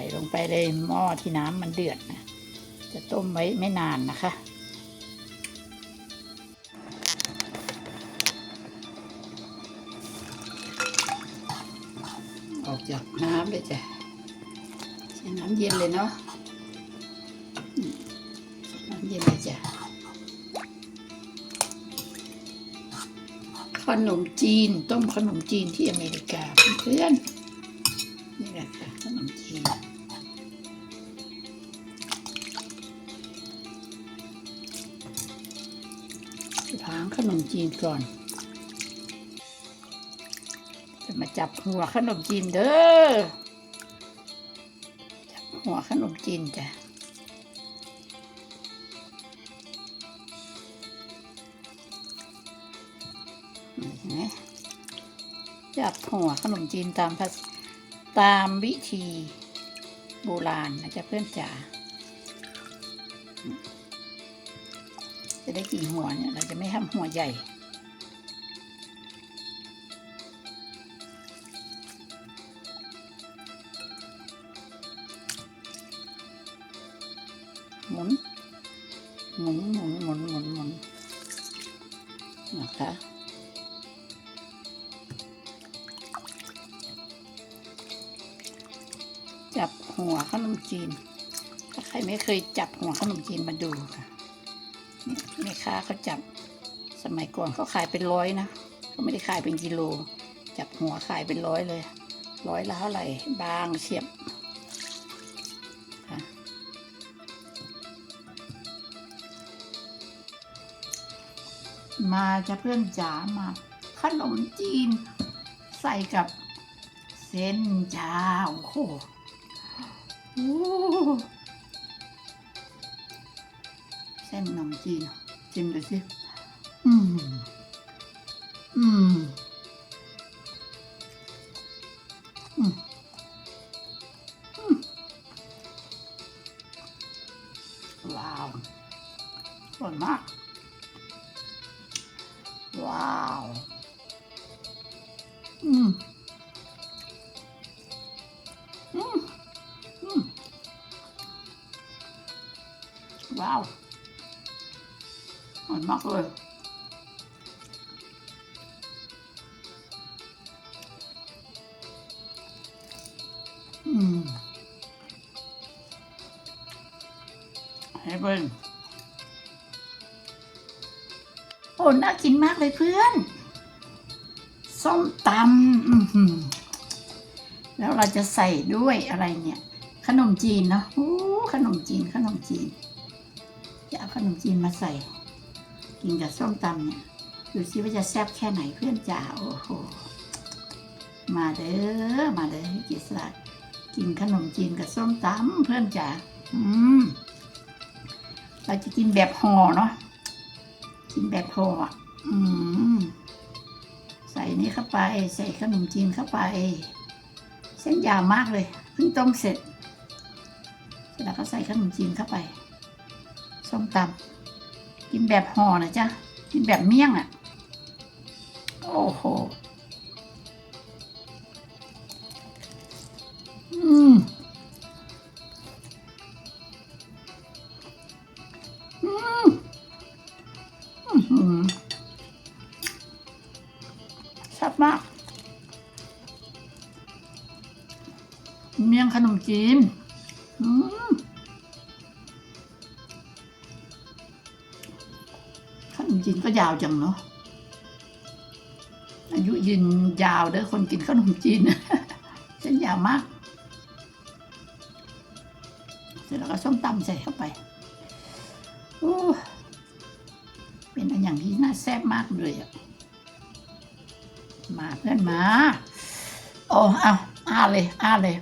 ส่ลงไปเลยหม้อที่น้ำมันเดือดนะ จะต้มไว้ไม่นานนะคะออกจากน้ำเลยจ้ะใช้น้ำเย็นเลยเนาะน้ำเย็นเลยจ้ะขนมจีน ต้มขนมจีนที่อเมริกาเพื่อนๆ นี่แหละค่ะขนมจีนล้างขนมจีนก่อน จะมาจับหัวขนมจีนเด้อ จับหัวขนมจีนจ้ะจับหัวขนมจีนตามภาษา ตามวิธีโบราณนะจ๊ะเพื่อนจ๋า จะได้กี่หัวเนี่ย เราจะไม่ทำหัวใหญ่ หมุน หมุนหมุนหมุนหมุนหมุนนะคะ หัวขนมจีน ถ้าใครไม่เคยจับหัวขนมจีนมาดูค่ะนี่แม่ค้าเขาจับ สมัยก่อนเขาขายเป็นร้อยนะเขาไม่ได้ขายเป็นกิโล จับหัวขายเป็นร้อยเลย ร้อยละเท่าไหร่ บางเฉียบมาจะเพื่อนจ๋ามาขนมจีน ใส่กับเส้นจ้าโอ้โห โอ้เส้นขนมจีนชิมดูสิอื อร่อยมากเลยเฮ้เบิ้ลโอ้น่ากินมากเลยเพื่อน ส้มตำแล้วเราจะใส่ด้วยอะไรเนี่ย ขนมจีนเนอะอู้ขนมจีน ขนมจีน จะเอาขนมจีนมาใส่ กินกับส้มตำเนี่ยดูซิว่าจะแซ่บแค่ไหนเพื่อนจ๋าโอ้โห มาเด้อ มาเด้อพี่กิษรากินขนมจีนกับส้มตำเพื่อนจ๋าอืมเราจะกินแบบห่อเนาะกินแบบห่ออะอืมใส่นี้เข้าไป ใส่ขนมจีนเข้าไป เส้นยาวมากเลยเพิ่งต้มเสร็จเสร็จแล้วก็ใส่ขนมจีนเข้าไปส้มตำ กินแบบห่อนะจ๊ะ กินแบบเมี่ยงอะ โอ้โห อืม อืม อื้อหือแซ่บมาก เมี่ยงขนมจีน อืม ขนมจีนก็ยาวจังเนาะอายุยืนยาวเด้อคนกินขนมจีนเส้นยาวมาก เสร็จแล้วก็ส้มตำใส่เข้าไปโอ้เป็นอันอย่างที่น่าแซ่บมากเลยอะมาเพื่อนมาโอ้เอาอาเลยอาเลย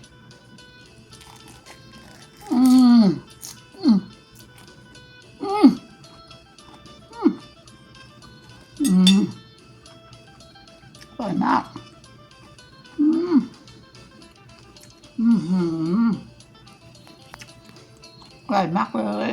อืม อร่อยมากเลย